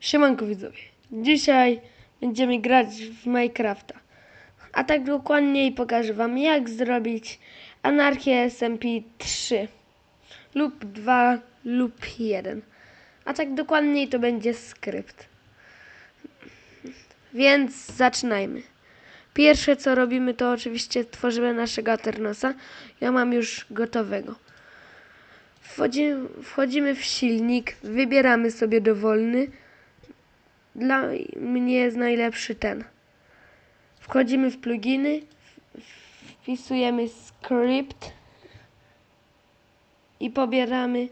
Siemanko widzowie. Dzisiaj będziemy grać w Minecrafta. A tak dokładniej pokażę wam jak zrobić anarchię SMP 3 lub 2 lub 1. A tak dokładniej to będzie skrypt. Więc zaczynajmy. Pierwsze co robimy to oczywiście tworzymy naszego Aternosa. Ja mam już gotowego. Wchodzimy, wchodzimy w silnik, wybieramy sobie dowolny. Dla mnie jest najlepszy ten. Wchodzimy w pluginy, wpisujemy script i pobieramy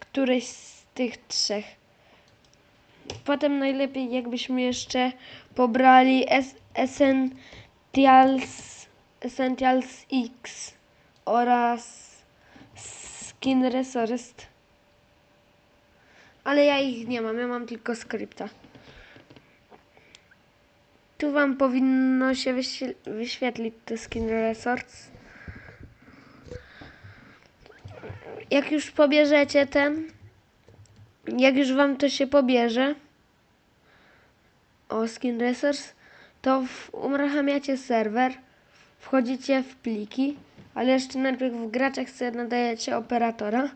któreś z tych trzech. Potem najlepiej jakbyśmy jeszcze pobrali es- Essentials, Essentials X oraz Skin Resource. Ale ja ich nie mam, ja mam tylko skrypta. Tu wam powinno się wyświe- wyświetlić te Skin Resource. Jak już pobierzecie ten, jak już wam to się pobierze, o Skin Resource, to w, uruchamiacie serwer, wchodzicie w pliki, ale jeszcze najpierw w graczach sobie nadajecie operatora.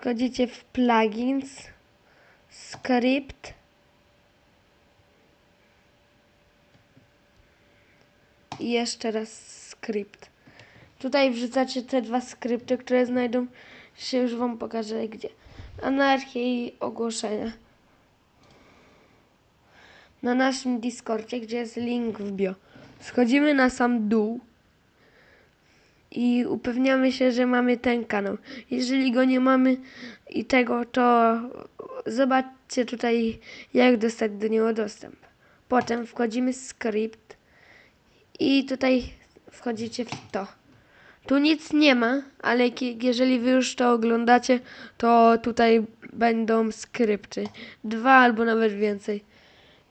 Wchodzicie w plugins, script i jeszcze raz skrypt. Tutaj wrzucacie te dwa skrypty, które znajdą się, już wam pokażę gdzie. Anarchia i ogłoszenia. Na naszym Discordzie, gdzie jest link w bio. Schodzimy na sam dół i upewniamy się, że mamy ten kanał. Jeżeli go nie mamy i tego, to zobaczcie tutaj, jak dostać do niego dostęp. Potem wchodzimy skrypt i tutaj wchodzicie w to. Tu nic nie ma, ale jeżeli wy już to oglądacie, to tutaj będą skrypty. Dwa albo nawet więcej.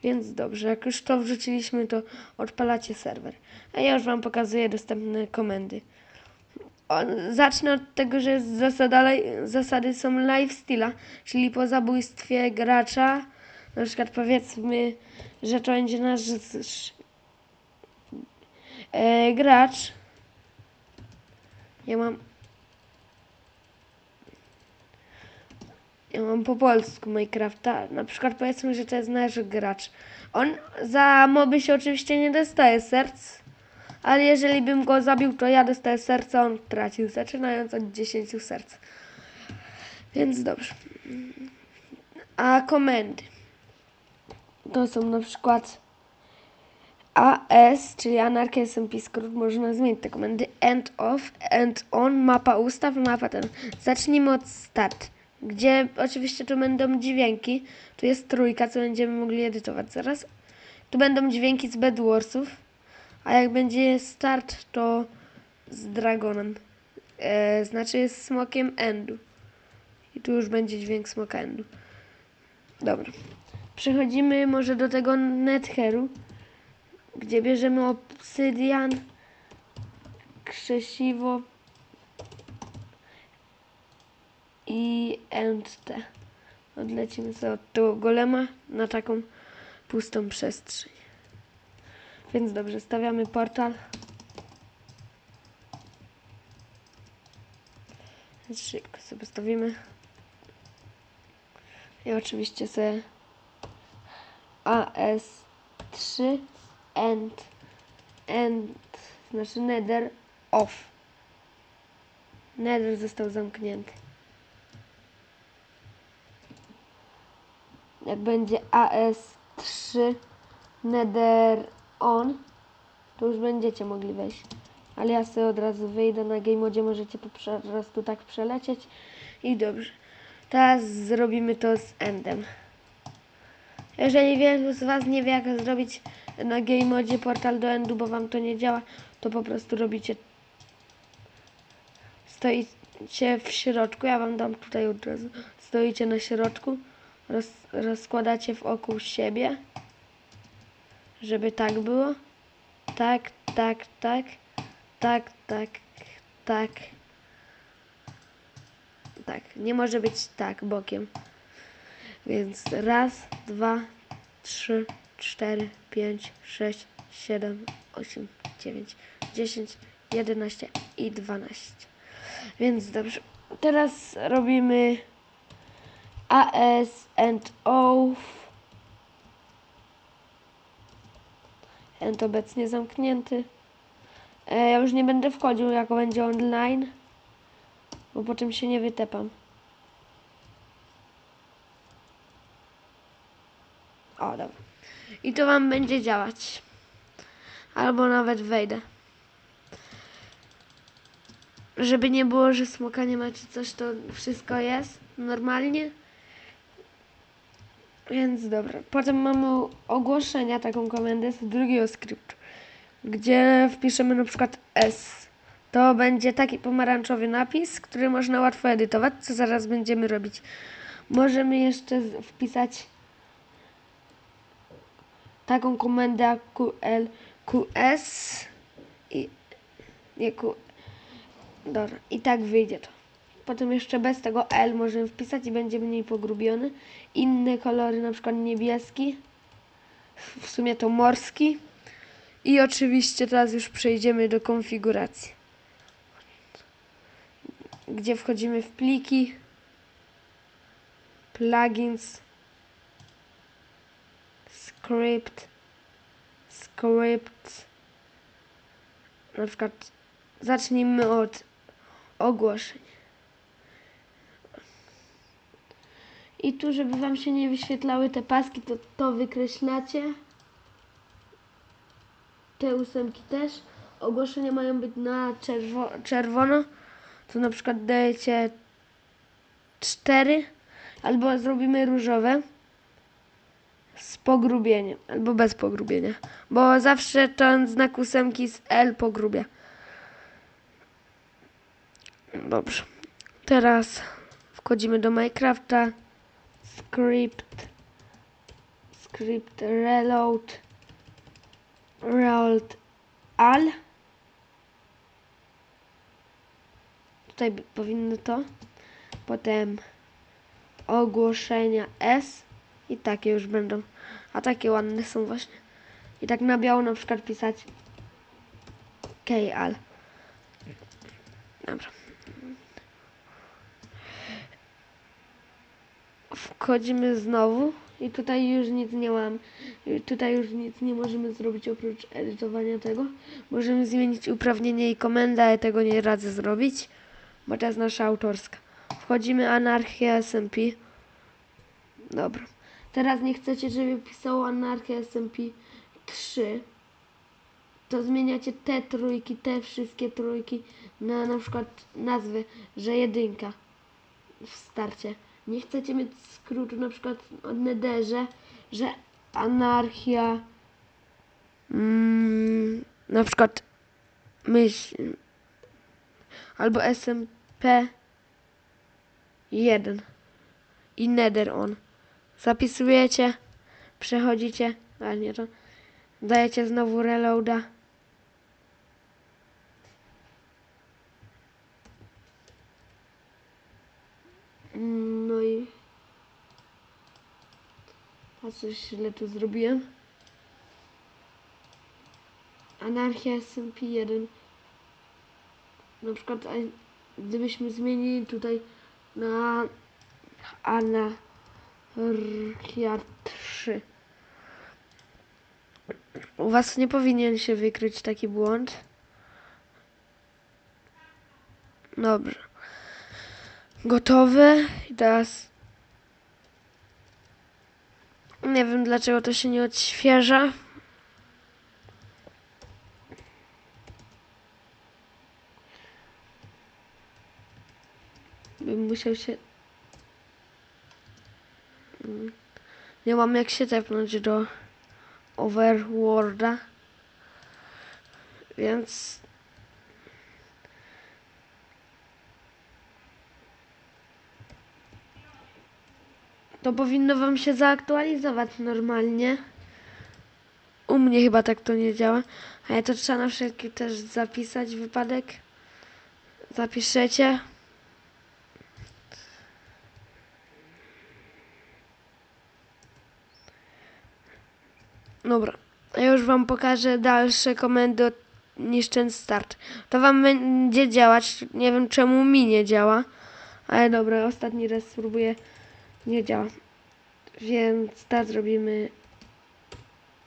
Więc dobrze, jak już to wrzuciliśmy, to odpalacie serwer. A ja już wam pokazuję dostępne komendy. O, zacznę od tego, że zasada, zasady są lifestyla, czyli po zabójstwie gracza, na przykład powiedzmy, że to będzie nasz sz- e, gracz. Ja mam. Ja mam po polsku Minecrafta. Na przykład powiedzmy, że to jest nasz gracz. On za moby się oczywiście nie dostaje serc. Ale jeżeli bym go zabił, to ja dostaję serca, on tracił, zaczynając od 10 serc. Więc dobrze. A komendy. To są na przykład AS, czyli Anarchia SMP skrót, można zmienić te komendy. End off, end on, mapa ustaw, mapa ten. Zacznijmy od start, gdzie oczywiście tu będą dźwięki. Tu jest trójka, co będziemy mogli edytować zaraz. Tu będą dźwięki z Bedwarsów. A jak będzie start, to z Dragonem. E, znaczy z smokiem Endu. I tu już będzie dźwięk smoka Endu. Dobra. Przechodzimy może do tego Netheru, gdzie bierzemy obsydian, krzesiwo i entę. Odlecimy sobie od tego golema na taką pustą przestrzeń. Więc dobrze, stawiamy portal. Szybko sobie stawimy. I oczywiście sobie AS3 and and znaczy nether off. Nether został zamknięty. Jak będzie AS3 nether on, to już będziecie mogli wejść. Ale ja sobie od razu wyjdę na game modzie, możecie po prostu tak przelecieć i dobrze. Teraz zrobimy to z endem. Jeżeli wielu z Was nie wie jak zrobić na game modzie portal do endu, bo Wam to nie działa, to po prostu robicie stoicie w środku, ja Wam dam tutaj od razu, stoicie na środku, roz, rozkładacie wokół siebie, żeby tak było, tak, tak, tak, tak, tak, tak, tak, nie może być tak bokiem. Więc raz, dwa, trzy, cztery, pięć, sześć, siedem, osiem, dziewięć, dziesięć, jedenaście i dwanaście. Więc dobrze. Teraz robimy AS and O. End obecnie zamknięty. E, ja już nie będę wchodził, jako będzie online, bo potem się nie wytepam. O, dobra. I to wam będzie działać. Albo nawet wejdę. Żeby nie było, że smoka nie ma czy coś, to wszystko jest normalnie. Więc dobra. Potem mamy ogłoszenia, taką komendę z drugiego skryptu, gdzie wpiszemy na przykład S. To będzie taki pomarańczowy napis, który można łatwo edytować, co zaraz będziemy robić. Możemy jeszcze wpisać taką komendę QL, QS i nie Q. Dobra, i tak wyjdzie to. Potem jeszcze bez tego L możemy wpisać i będzie mniej pogrubiony. Inne kolory, na przykład niebieski. W sumie to morski. I oczywiście teraz już przejdziemy do konfiguracji. Gdzie wchodzimy w pliki, plugins, script, script. Na przykład zacznijmy od ogłoszeń. I tu, żeby Wam się nie wyświetlały te paski, to to wykreślacie. Te ósemki też. Ogłoszenia mają być na czerwo czerwono. To na przykład dajecie 4 albo zrobimy różowe z pogrubieniem albo bez pogrubienia, bo zawsze ten znak ósemki z L pogrubia. Dobrze. Teraz wchodzimy do Minecrafta. Script. Script reload. Reload al. Tutaj powinno to. Potem ogłoszenia S. I takie już będą. A takie ładne są właśnie. I tak na biało na przykład pisać KL. Dobra. Wchodzimy znowu i tutaj już nic nie mam. Tutaj już nic nie możemy zrobić oprócz edytowania tego. Możemy zmienić uprawnienie i komendę, ale tego nie radzę zrobić, bo to jest nasza autorska. Wchodzimy anarchia SMP. Dobra. Teraz nie chcecie, żeby pisało anarchia SMP 3 to zmieniacie te trójki, te wszystkie trójki na na przykład nazwy, że jedynka w starcie. Nie chcecie mieć skrótu na przykład o nederze, że anarchia mm, na przykład myśl albo SMP 1 i nether on. Zapisujecie, przechodzicie, a nie to dajecie znowu reloada. Mm, No i a coś źle tu zrobiłem. Anarchia SMP1. Na przykład gdybyśmy zmienili tutaj na Anarchia 3. U Was nie powinien się wykryć taki błąd. Dobrze. Gotowe. I teraz. Nie wiem dlaczego to się nie odświeża. Bym musiał się. Mm. Nie mam jak się tepnąć do Overworlda. Więc to powinno wam się zaaktualizować normalnie. U mnie chyba tak to nie działa. Ale to trzeba na wszelki też zapisać wypadek. Zapiszecie. Dobra, ja już wam pokażę dalsze komendy niż ten start. To wam będzie działać. Nie wiem czemu mi nie działa. Ale dobra, ostatni raz spróbuję nie działa. Więc start zrobimy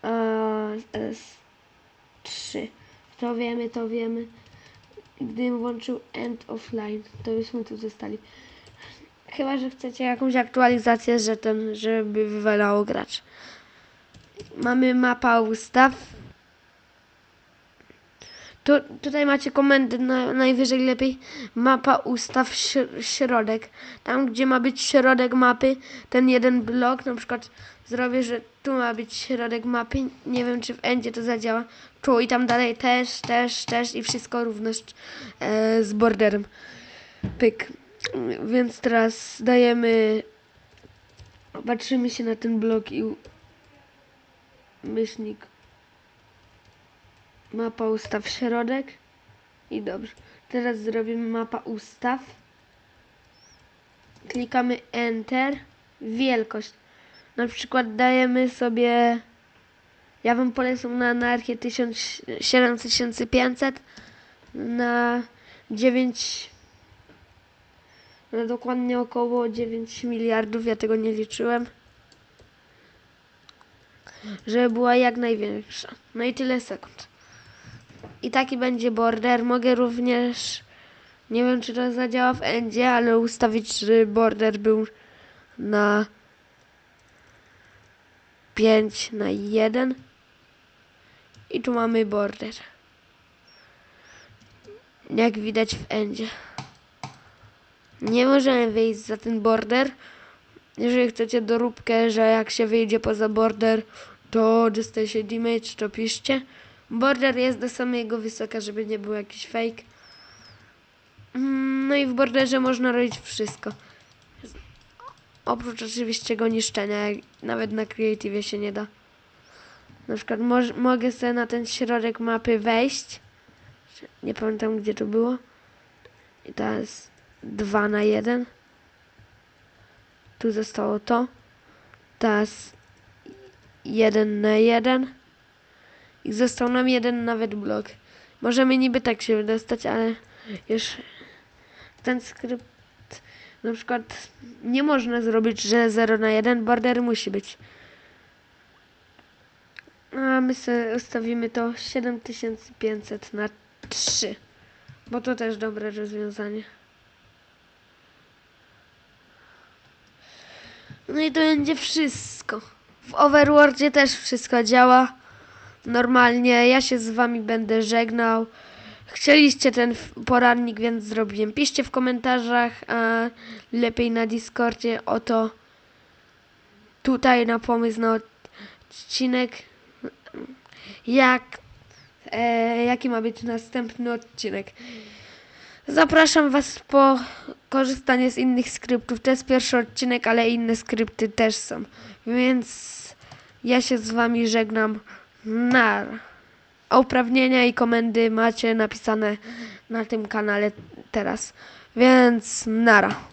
AS3. To wiemy, to wiemy. Gdybym włączył end offline, to byśmy tu zostali. Chyba, że chcecie jakąś aktualizację, że ten, żeby wywalało gracz. Mamy mapa ustaw. Tu, tutaj macie komendy na, najwyżej lepiej. Mapa ustaw śr- środek. Tam, gdzie ma być środek mapy, ten jeden blok, na przykład zrobię, że tu ma być środek mapy. Nie wiem, czy w endzie to zadziała. Tu i tam dalej też, też, też i wszystko równość e, z borderem. Pyk. Więc teraz dajemy. Patrzymy się na ten blok i myślnik. Mapa ustaw środek. I dobrze. Teraz zrobimy mapa ustaw. Klikamy Enter. Wielkość. Na przykład dajemy sobie. Ja bym polecał na anarchię 1000 7500 na 9 no dokładnie około 9 miliardów, ja tego nie liczyłem. Żeby była jak największa. No i tyle sekund. I taki będzie border. Mogę również, nie wiem czy to zadziała w endzie, ale ustawić, żeby border był na 5 na 1. I tu mamy border. Jak widać w endzie. Nie możemy wyjść za ten border. Jeżeli chcecie doróbkę, że jak się wyjdzie poza border, to dostaje się damage, to piszcie. Border jest do samego wysoka, żeby nie był jakiś fake. Mm, No i w borderze można robić wszystko. Oprócz oczywiście go niszczenia, nawet na creative się nie da. Na przykład moż, mogę sobie na ten środek mapy wejść. Nie pamiętam gdzie to było. I teraz 2 na 1. Tu zostało to. Teraz 1 na 1. I został nam jeden nawet blok. Możemy niby tak się wydostać, ale już ten skrypt na przykład nie można zrobić, że 0 na 1 border musi być. A my sobie ustawimy to 7500 na 3. Bo to też dobre rozwiązanie. No i to będzie wszystko. W Overworldzie też wszystko działa. Normalnie. Ja się z wami będę żegnał. Chcieliście ten poradnik, więc zrobiłem. Piszcie w komentarzach, a lepiej na Discordzie o to tutaj na pomysł na odcinek. Jak, e, jaki ma być następny odcinek. Zapraszam Was po korzystanie z innych skryptów. To jest pierwszy odcinek, ale inne skrypty też są. Więc ja się z Wami żegnam. Na. A uprawnienia i komendy macie napisane na tym kanale teraz. Więc nara.